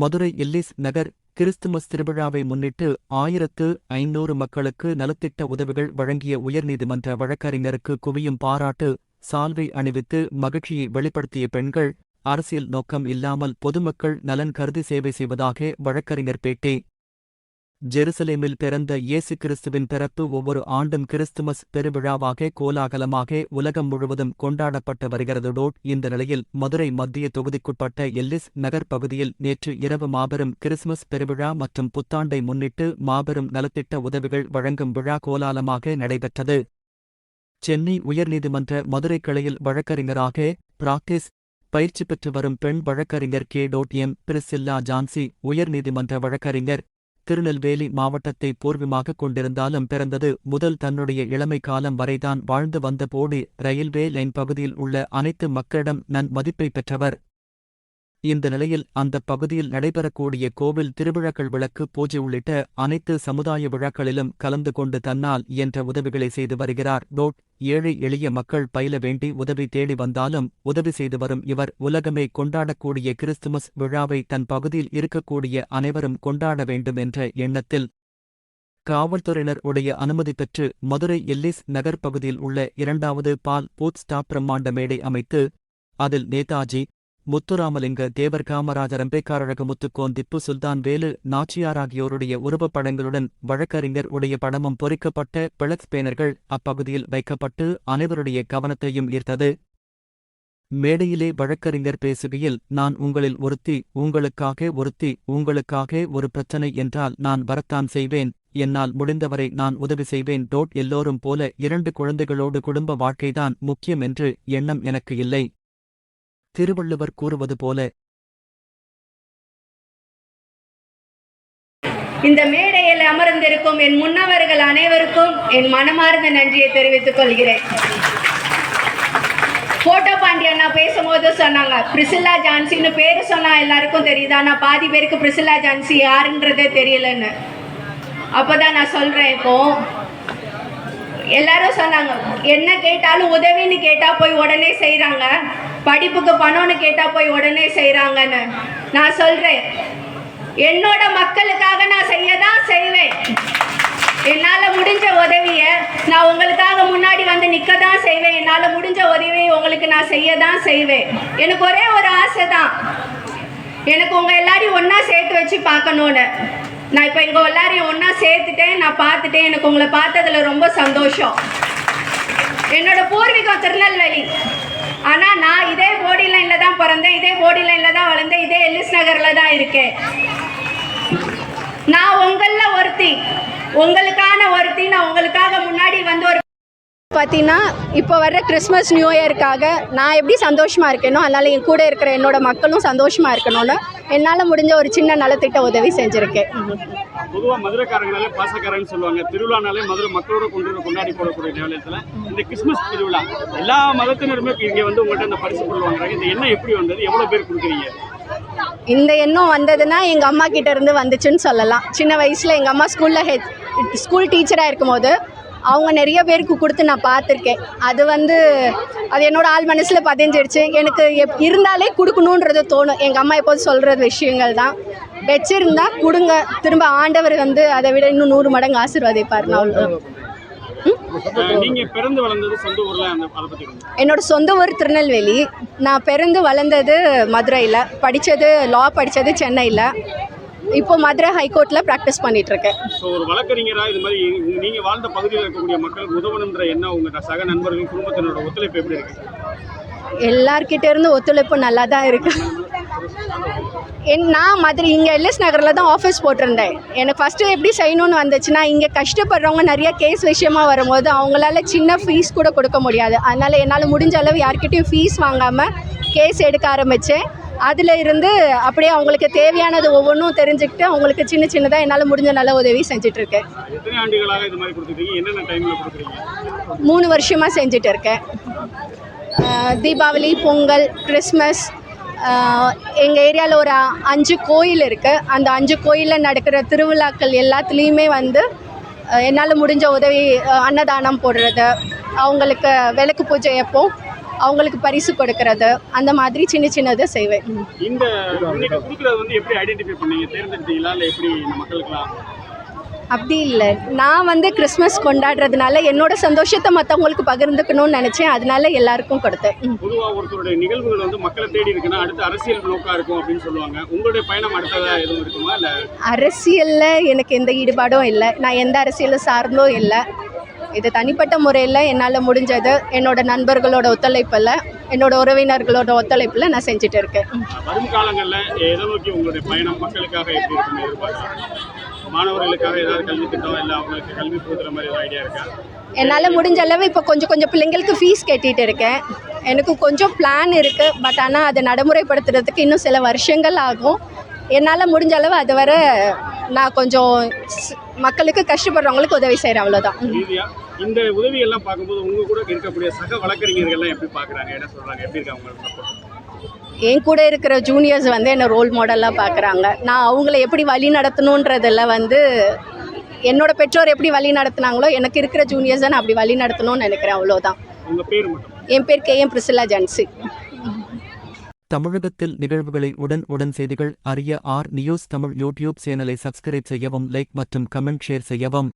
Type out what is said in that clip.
Madurai Ellis நகர் Christmas திருவிழாவை முன்னிட்டு ஆயிரத்து ஐநூறு மக்களுக்கு நலத்திட்ட உதவிகள் வழங்கிய உயர்நீதிமன்ற வழக்கறிஞருக்கு குவியும் பாராட்டு சால்வை அணிவித்து மகிழ்ச்சியை வெளிப்படுத்திய பெண்கள் அரசியல் நோக்கம் இல்லாமல் பொதுமக்கள் நலன் கருதி சேவை செய்வதாக வழக்கறிஞர் பேட்டி. ஜெருசலேமில் பிறந்த இயேசு கிறிஸ்துவின் பிறப்பு ஒவ்வொரு ஆண்டும் கிறிஸ்துமஸ் பெருவிழாவாக கோலாகலமாக உலகம் முழுவதும் கொண்டாடப்பட்டு வருகிறதோடு இந்த நிலையில் மதுரை மத்திய தொகுதிக்குட்பட்ட எல்லிஸ் நகர் பகுதியில் நேற்று இரவு மாபெரும் கிறிஸ்துமஸ் பெருவிழா மற்றும் புத்தாண்டை முன்னிட்டு மாபெரும் நலத்திட்ட உதவிகள் வழங்கும் விழா கோலாலமாக நடைபெற்றது. சென்னை உயர்நீதிமன்ற மதுரை கிளையில் வழக்கறிஞராக பிராக்டிஸ் பயிற்சி பெற்று வரும் பெண் வழக்கறிஞர் கே. டோட் எம். பிரிசில்லா ஜான்சி உயர்நீதிமன்ற வழக்கறிஞர் திருநெல்வேலி மாவட்டத்தை பூர்வமாக கொண்டிருந்தாலும் பிறந்தது முதல் தன்னுடைய இளமை காலம் வரைதான் வாழ்ந்து வந்தபோடி ரயில்வே லைன் பகுதியில் உள்ள அனைத்து மக்களிடம் நன் மதிப்பை பெற்றவர். இந்த நிலையில் அந்த பகுதியில் நடைபெறக்கூடிய கோவில் திருவிழாக்கள் விளக்கு பூஜை உள்ளிட்ட அனைத்து சமுதாய விழாக்களிலும் கலந்து கொண்டு தன்னால் என்ற உதவிகளை செய்து வருகிறார். டோட் ஏழை எளிய மக்கள் பயில வேண்டி உதவி தேடி வந்தாலும் உதவி செய்து வரும் இவர் உலகமே கொண்டாடக்கூடிய கிறிஸ்துமஸ் விழாவை தன் பகுதியில் இருக்கக்கூடிய அனைவரும் கொண்டாட வேண்டும் என்ற எண்ணத்தில் காவல்துறையினர் உடைய அனுமதி பெற்று மதுரை எல்லிஸ் நகர் பகுதியில் உள்ள இரண்டாவது பால் பூத் ஸ்டாப் பிரம்மாண்ட மேடை அமைத்து அதில் நேதாஜி முத்துராமலிங்க தேவர் காமராஜர் அம்பேத்கர் முத்துக்கோன் திப்பு சுல்தான் வேலு நாச்சியார் ஆகியோருடைய உருவப்படங்களுடன் வழக்கறிஞர் உடைய படமும் பொறிக்கப்பட்ட பிளக்ஸ் பேனர்கள் அப்பகுதியில் வைக்கப்பட்டு அனைவருடைய கவனத்தையும் ஈர்த்தது. மேடையிலே வழக்கறிஞர் பேசுகையில் நான் உங்களில் ஒருத்தி உங்களுக்காக ஒருத்தி உங்களுக்காக ஒரு பிரச்சனை என்றால் நான் வரத்தான் செய்வேன். என்னால் முடிந்தவரை நான் உதவி செய்வேன். டோட் எல்லோரும் போல இரண்டு குழந்தைகளோடு குடும்ப வாழ்க்கைதான் முக்கியம் என்று எண்ணம் எனக்கு இல்லை. திருவள்ளுவர் கூறுவது போல இந்த மேடையில் அமர்ந்திருக்கும் என் முன்னவர்கள் அனைவருக்கும் என் மனமார்ந்த நன்றியை தெரிவித்துக் கொள்கிறேன். போட்டோ பாண்டி அண்ணா பேசும்போது சொன்னாங்க பிரிசில்லா ஜான்சின்னு பேர் சொன்னா எல்லாருக்கும் தெரியுது? ஆனால் பாதி பேருக்கு பிரிசில்லா ஜான்சி யாருன்றதே தெரியலன்னு. அப்போதான் நான் சொல்றேன் இப்போ எல்லாரும் சொன்னாங்க என்ன கேட்டாலும் உதவின்னு கேட்டா போய் உடனே செய்கிறாங்க படிப்புக்கு பணம்னு கேட்டால் போய் உடனே செய்கிறாங்கன்னு நான் சொல்கிறேன் என்னோட மக்களுக்காக நான் செய்ய தான் செய்வேன். என்னால் முடிஞ்ச உதவியை நான் உங்களுக்காக முன்னாடி வந்து நிற்க தான் செய்வேன். என்னால் முடிஞ்ச உதவியை உங்களுக்கு நான் செய்ய தான் செய்வேன். எனக்கு ஒரே ஒரு ஆசை தான் எனக்கு உங்கள் எல்லாரையும் ஒன்றா சேர்த்து வச்சு பார்க்கணுன்னு நான் இப்போ எங்கள் எல்லாரையும் ஒன்றா சேர்த்துட்டேன். நான் பார்த்துட்டேன். எனக்கு உங்களை பார்த்ததில் ரொம்ப சந்தோஷம். என்னோட பூர்வீகம் திருநெல்வேலி. ஆனால் நான் இதே போடி லைனில் தான் பிறந்தேன் இதே போடி லைனில் தான் வளர்ந்தேன் இதே எல்லிஸ் நகரில் தான் இருக்கேன். நான் உங்களில் ஒருத்தி உங்களுக்கான ஒருத்தி நான் உங்களுக்காக முன்னாடி வந்து ஒரு பார்த்தீங்கன்னா இப்போ வர்ற கிறிஸ்மஸ் நியூ இயருக்காக நான் எப்படி சந்தோஷமாக இருக்கேனோ அதனால் என் கூட இருக்கிற என்னோட மக்களும் சந்தோஷமாக இருக்கணும்னு என்னால் முடிஞ்ச ஒரு சின்ன நலத்திட்ட உதவி செஞ்சுருக்கேன். பொதுவாக மதுரைக்காரங்களாலே பாசக்காரன்னு சொல்லுவாங்க. திருவிழானாலே மதுரை மக்களோட கொண்டு கொண்டாடி போடக்கூடிய நேரத்தில் இந்த கிறிஸ்மஸ் திருவிழா எல்லா மதத்தினருமே இங்கே வந்து உங்கள்கிட்ட இந்த பரிசு பொருள் வாங்குறாங்க இந்த எண்ணம் எப்படி வந்தது? எவ்வளோ பேர் கொடுக்குறீங்க? இந்த எண்ணம் வந்ததுன்னா எங்கள் அம்மா கிட்ட இருந்து வந்துச்சுன்னு சொல்லலாம். சின்ன வயசில் எங்கள் அம்மா ஸ்கூலில் ஹெச் ஸ்கூல் டீச்சராக இருக்கும்போது அவங்க நிறைய பேருக்கு கொடுத்து நான் பார்த்துருக்கேன். அது வந்து அது என்னோட ஆள் மனசில் பதிஞ்சிடுச்சு. எனக்கு எப் இருந்தாலே கொடுக்கணுன்றது தோணும். எங்கள் அம்மா எப்போதும் சொல்கிற விஷயங்கள் தான். வச்சிருந்தா கொடுங்க. திரும்ப ஆண்டவர் வந்து அதை விட இன்னும் நூறு மடங்கு ஆசீர்வதிப்பார் நான் அஹ் நீங்க பிறந்து வளர்ந்தது சொந்த ஊர்ல அந்த அதை பத்தி கொஞ்சம் என்னோட சொந்த ஊர் திருநெல்வேலி. நான் பிறந்து வளர்ந்தது மதுரையில். படித்தது லா படித்தது சென்னையில். இப்போ மதுரை ஹைகோர்ட்டில் ப்ராக்டிஸ் பண்ணிகிட்ருக்கேன் ஸோ ஒரு வழக்கறிஞரா இது மாதிரி உங்க- நீங்க வாழ்ந்த பகுதியில் இருக்கக்கூடிய மக்களுக்கு உதவணுன்ற எண்ணம் உங்க சக நண்பர்கள் குடும்பத்தினரோட ஒத்துழைப்பு எப்படி இருக்கு? எல்லார்கிட்ட இருந்து ஒத்துழைப்பு நல்லா தான் இருக்கு. என் நான் மதுரை இங்கே எல்எஸ் நகரில் தான் ஆஃபீஸ் போட்டிருந்தேன். எனக்கு ஃபஸ்ட்டு எப்படி செய்யணும்னு வந்துச்சுன்னா இங்கே கஷ்டப்படுறவங்க நிறைய கேஸ் விஷயமா வரும்போது அவங்களால சின்ன ஃபீஸ் கூட கொடுக்க முடியாது. அதனால் என்னால் முடிஞ்ச அளவு யார்கிட்டயும் ஃபீஸ் வாங்காமல் கேஸ் எடுக்க ஆரம்பித்தேன் அதில் இருந்து அப்படியே அவங்களுக்கு தேவையானது ஒவ்வொன்றும் தெரிஞ்சுக்கிட்டு அவங்களுக்கு சின்ன சின்னதாக என்னால் முடிஞ்ச நல்ல உதவி செஞ்சிட்ருக்கேன் மூணு வருஷமாக செஞ்சுட்டு இருக்கேன். தீபாவளி பொங்கல் கிறிஸ்மஸ் எங்கள் ஏரியாவில் ஒரு அஞ்சு கோயில் இருக்குது அந்த அஞ்சு கோயிலில் நடக்கிற திருவிழாக்கள் எல்லாத்துலேயுமே வந்து என்னால் முடிஞ்ச உதவி அன்னதானம் போடுறது அவங்களுக்கு விளக்கு பூஜை எப்போ அவங்களுக்கு பரிசு கொடுக்கறது அந்த மாதிரி சின்ன சின்னதை செய்வேன். இந்த வந்து எப்படி ஐடென்டிஃபை பண்ணீங்க? தேர்ந்தெடுத்தீங்களா இல்லை எப்படி மக்களுக்குலாம் அப்படி இல்லை. நான் வந்து கிறிஸ்மஸ் கொண்டாடுறதுனால என்னோட சந்தோஷத்தை மற்றவங்களுக்கு பகிர்ந்துக்கணும்னு நினச்சேன். அதனால எல்லாருக்கும் கொடுத்தேன். பொதுவாக ஒருத்தருடைய நிகழ்வுகள் வந்து மக்களை தேடி இருக்குன்னா அடுத்து அரசியல் நோக்கா இருக்கும் அப்படின்னு சொல்லுவாங்க. உங்களுடைய பயணம் அடுத்ததா எதுவும் இருக்குமா? இல்லை அரசியலில் எனக்கு எந்த ஈடுபாடும் இல்லை. நான் எந்த அரசியலும் சார்ந்தும் இல்லை. இது தனிப்பட்ட முறையில் என்னால் முடிஞ்சது. என்னோட நண்பர்களோட ஒத்துழைப்பில் என்னோட உறவினர்களோட ஒத்துழைப்பில் நான் செஞ்சுட்டு இருக்கேன். ம். வரும் காலங்களில் எதை நோக்கி உங்களுடைய பயணம் மக்களுக்காக எப்படி இருக்குன்னு எதிர்பார்க்கலாம் மாணவர்களுக்காக ஏதாவது கல்வி திட்டம் இல்லை அவங்களுக்கு கல்வி கொடுக்குற மாதிரி ஏதாவது ஐடியா இருக்கா? என்னால் முடிஞ்ச அளவு இப்போ கொஞ்சம் கொஞ்சம் பிள்ளைங்களுக்கு ஃபீஸ் கட்டிட்டு இருக்கேன். எனக்கு கொஞ்சம் பிளான் இருக்குது பட் ஆனால் அதை நடைமுறைப்படுத்துறதுக்கு இன்னும் சில வருஷங்கள் ஆகும். என்னால் முடிஞ்ச அளவு அது வரை நான் கொஞ்சம் மக்களுக்கு கஷ்டப்படுறவங்களுக்கு உதவி செய்கிறேன் அவ்வளோதான் இந்த உதவியெல்லாம் பார்க்கும்போது உங்க கூட இருக்கக்கூடிய சக வழக்கறிஞர்கள்லாம் எப்படி பார்க்குறாங்க? என்ன சொல்றாங்க? எப்படி இருக்காங்க உங்களுக்கு? என் கூட இருக்கிற ஜூனியர்ஸ் வந்து என்னை ரோல் மாடலாக பார்க்குறாங்க. நான் அவங்கள எப்படி வழி நடத்தணுன்றதில் வந்து என்னோட பெற்றோர் எப்படி வழி நடத்துனாங்களோ எனக்கு இருக்கிற ஜூனியர்ஸை நான் அப்படி வழி நடத்தணும்னு நினைக்கிறேன் அவ்வளோதான் உங்க பேர் மட்டும். என் பேர் கே எம் பிரிசிலா ஜான்சி. தமிழகத்தில் நிகழ்வுகளை உடன் உடன் செய்திகள் அறிய ஆர் நியூஸ் தமிழ் யூடியூப் சேனலை சப்ஸ்கிரைப் செய்யவும் லைக் மற்றும் கமெண்ட் ஷேர் செய்யவும்.